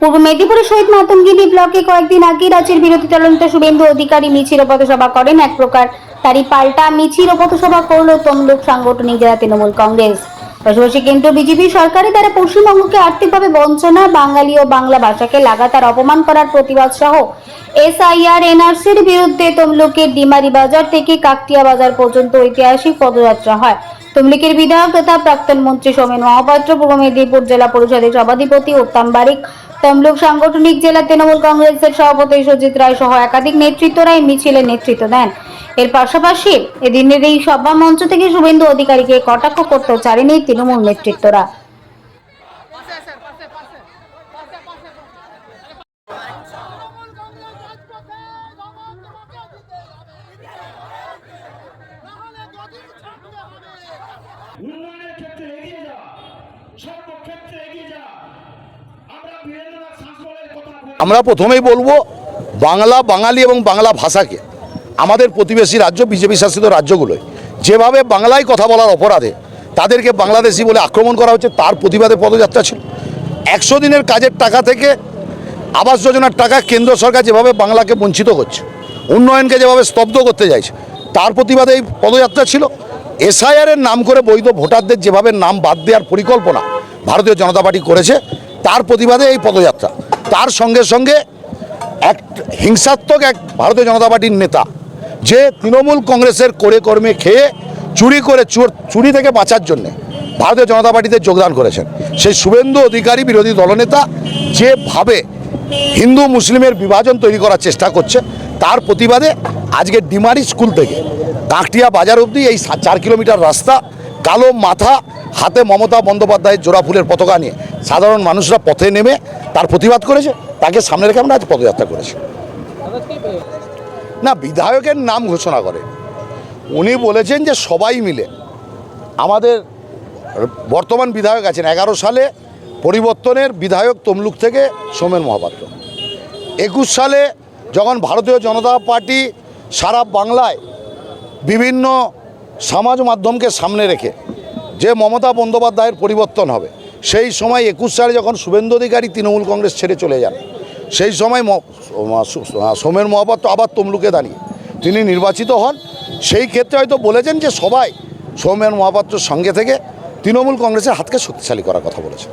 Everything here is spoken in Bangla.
পূর্ব মেদিনীপুরের শহীদ মাতঙ্গিনী ব্লকে কয়েকদিন আগে রাজ্যের বিরোধী দলনেতা শুভেন্দু অধিকারী মিছিল পথসভা করেন। এক প্রকার তারই পাল্টা মিছিল পথসভা করল তমলুক সাংগঠনিক জেলা তৃণমূল কংগ্রেস। পাশাপাশি কেন্দ্রীয় বিজেপি সরকারের দ্বারা পশ্চিমবঙ্গকে আর্থিকভাবে বঞ্চনা, বাঙালি ও বাংলা ভাষাকে লাগাতার অপমান করার প্রতিবাদ সহ এসআইআর, এনআরসির বিরুদ্ধে তমলুকের ডিমারি বাজার থেকে কাকটিয়া বাজার পর্যন্ত ঐতিহাসিক পদযাত্রা হয়। তমলুকের বিধায়ক তথা প্রাক্তন মন্ত্রী সোমেন মহাপাত্র, পূর্ব মেদিনীপুর জেলা পরিষদের সভাধিপতি উত্তম বারিক, তমলুক সাংগঠনিক জেলা তৃণমূল কংগ্রেসের সভাপতি সুজিত রায় সহ একাধিক নেতৃত্বরা এই মিছিলে নেতৃত্ব দেন। এর পাশাপাশি এদিনের এই সভা মঞ্চ থেকে শুভেন্দু অধিকারীকে কটাক্ষ করতেও চারেনি তৃণমূল নেতৃত্বরা। আমরা প্রথমেই বলব বাংলা বাঙালি এবং বাংলা ভাষাকে, আমাদের প্রতিবেশী রাজ্য, বিজেপি শাসিত রাজ্যগুলোয়, যেভাবে বাংলায় কথা বলার অপরাধে তাদেরকে বাংলাদেশি বলে আক্রমণ করা হচ্ছে, তার প্রতিবাদে পদযাত্রা ছিল। একশো দিনের কাজের টাকা থেকে আবাস যোজনার টাকা কেন্দ্র সরকার যেভাবে বাংলাকে বঞ্চিত করছে, উন্নয়নকে যেভাবে স্তব্ধ করতে চাইছে, তার প্রতিবাদে এই পদযাত্রা ছিল। এসআইআরের নাম করে বৈধ ভোটারদের যেভাবে নাম বাদ দেওয়ার পরিকল্পনা ভারতীয় জনতা পার্টি করেছে, তার প্রতিবাদে এই পদযাত্রা। তার সঙ্গে সঙ্গে এক হিংসাত্মক এক ভারতীয় জনতা পার্টির নেতা, যে তৃণমূল কংগ্রেসের করে কর্মে খেয়ে চুরি করে চোর, চুরি থেকে বাঁচার জন্যে ভারতীয় জনতা পার্টিতে যোগদান করেছেন। সেই শুভেন্দু অধিকারী বিরোধী দলনেতা যেভাবে হিন্দু মুসলিমের বিভাজন তৈরি করার চেষ্টা করছে, তার প্রতিবাদে আজকে ডিমারি স্কুল থেকে কাঁকটিয়া বাজার অবধি এই চার কিলোমিটার রাস্তা কালো মাথা, হাতে মমতা বন্দ্যোপাধ্যায়ের জোড়া ফুলের পতাকা নিয়ে সাধারণ মানুষরা পথে নেমে তার প্রতিবাদ করেছে, তাকে সামনে রেখে আমরা আজ পদযাত্রা করেছি। না, বিধায়কের নাম ঘোষণা করে। উনি বলেছেন যে সবাই মিলে আমাদের বর্তমান বিধায়ক আছেন, এগারো সালে পরিবর্তনের বিধায়ক তমলুক থেকে সোমেন মহাপাত্র। একুশ সালে যখন ভারতীয় জনতা পার্টি সারা বাংলায় বিভিন্ন সমাজ মাধ্যমকে সামনে রেখে যে মমতা বন্দ্যোপাধ্যায়ের পরিবর্তন হবে, সেই সময় একুশ সালে যখন শুভেন্দু অধিকারী তৃণমূল কংগ্রেস ছেড়ে চলে যান, সেই সময় সোমের মহাপাত্র আবার তমলুকে দাঁড়িয়ে। তিনি নির্বাচিত হন। সেই ক্ষেত্রে হয়তো বলেছেন যে সবাই সৌমেন মহাপাত্রর সঙ্গে থেকে তৃণমূল কংগ্রেসের হাতকে শক্তিশালী করার কথা বলেছেন।